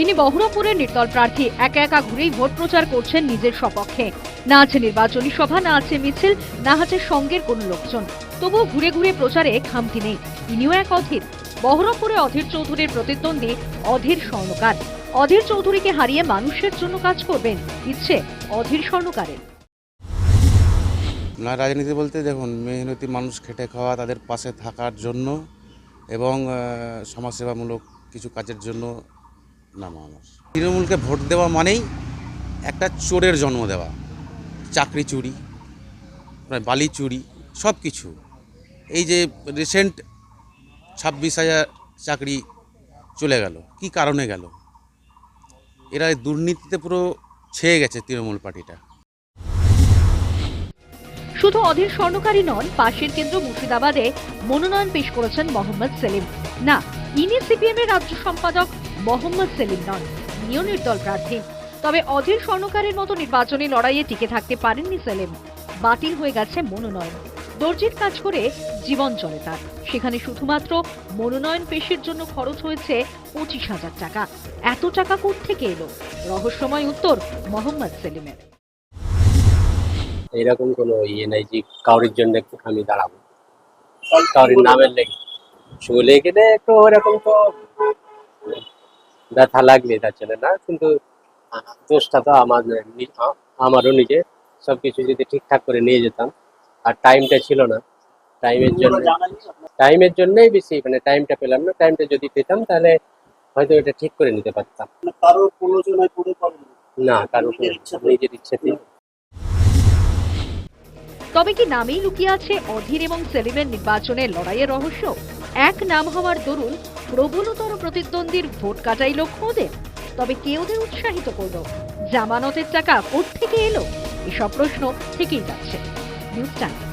ইনি বহরমপুরের নির্দল প্রার্থী, একা একা ঘুরেই ভোট প্রচার করছেন নিজের সপক্ষে। না আছে নির্বাচনী সভা, না আছে মিছিল, না আছে সঙ্গের কোনো লোকজন। তবুও ঘুরে ঘুরে প্রচারে খামতি নেই। ইনিও এক অধীর। বহরমপুরে অধীর চৌধুরীর প্রতিদ্বন্দ্বী অধীর স্বর্ণকার। অধীর চৌধুরীকে হারিয়ে মানুষের জন্য কাজ করবেন ইচ্ছে অধীর স্বর্ণকারের। না, রাজনীতি বলতে দেখুন, মেহনতি মানুষ খেটে খাওয়া তাদের পাশে থাকার জন্য এবং সমাজসেবামূলক কিছু কাজের জন্য নাম আমার তৃণমূলকে ভোট দেওয়া মানেই একটা চোরের জন্ম দেওয়া। চাকরি চুরি বালি চুরি সব কিছু। এই যে রিসেন্ট ছাব্বিশ হাজার চাকরি চলে গেল কি কারণে গেল? এরা দুর্নীতিতে পুরো ছেয়ে গেছে তৃণমূল পার্টিটা। শুধু অধীর স্বর্ণকারী নন পাশের কেন্দ্র মুর্শিদাবাদে মনোনয়ন পেশ করেছেন মোহাম্মদ সেলিম। না ইনি সিপিএম এর রাজ্য সম্পাদক মোহাম্মদ সেলিম নন। ইনিও নির্দল প্রার্থী। তবে অধীর স্বর্ণকারের মতো নির্বাচনী লড়াইয়ে টিকে থাকতে পারেননি সেলিম। বাতিল হয়ে গেছে মনোনয়ন। দর্জির কাজ করে জীবন চলে তার। সেখানে শুধুমাত্র মনোনয়ন পেশের জন্য খরচ হয়েছে পঁচিশ হাজার টাকা। এত টাকা থেকে এলো? রহস্যময় উত্তর মোহাম্মদ সেলিমের। এরকম কোনো ইয়ে নাই যে কাউরির জন্য আমি দাঁড়াবো। কাউরির নামের লেগে। চলে গেলে একটু ওরকম তো ব্যথা লাগলে তা চলে না কিন্তু দোষটা তো আমার আমারও নিজে। সবকিছু যদি ঠিকঠাক করে নিয়ে যেতাম আর টাইমটা ছিল না। টাইমের জন্য টাইমের জন্যই বেশি মানে টাইমটা পেলাম না। টাইমটা যদি পেতাম তাহলে হয়তো এটা ঠিক করে নিতে পারতাম। মানে কারোর প্রলোচনায় পড়ে না। কারণ নিজের ইচ্ছাতে। নিজের তবে কি নামেই লুকিয়ে আছে অধীর এবং সেলিমের নির্বাচনের লড়াইয়ের রহস্য? এক নাম হওয়ার দরুন প্রবলতর প্রতিদ্বন্দ্বীর ভোট কাটাইল খোঁদের। তবে কেউদের উৎসাহিত করল? জামানতের টাকা কোথেকে এলো? এসব প্রশ্ন থেকেই যাচ্ছে। News time.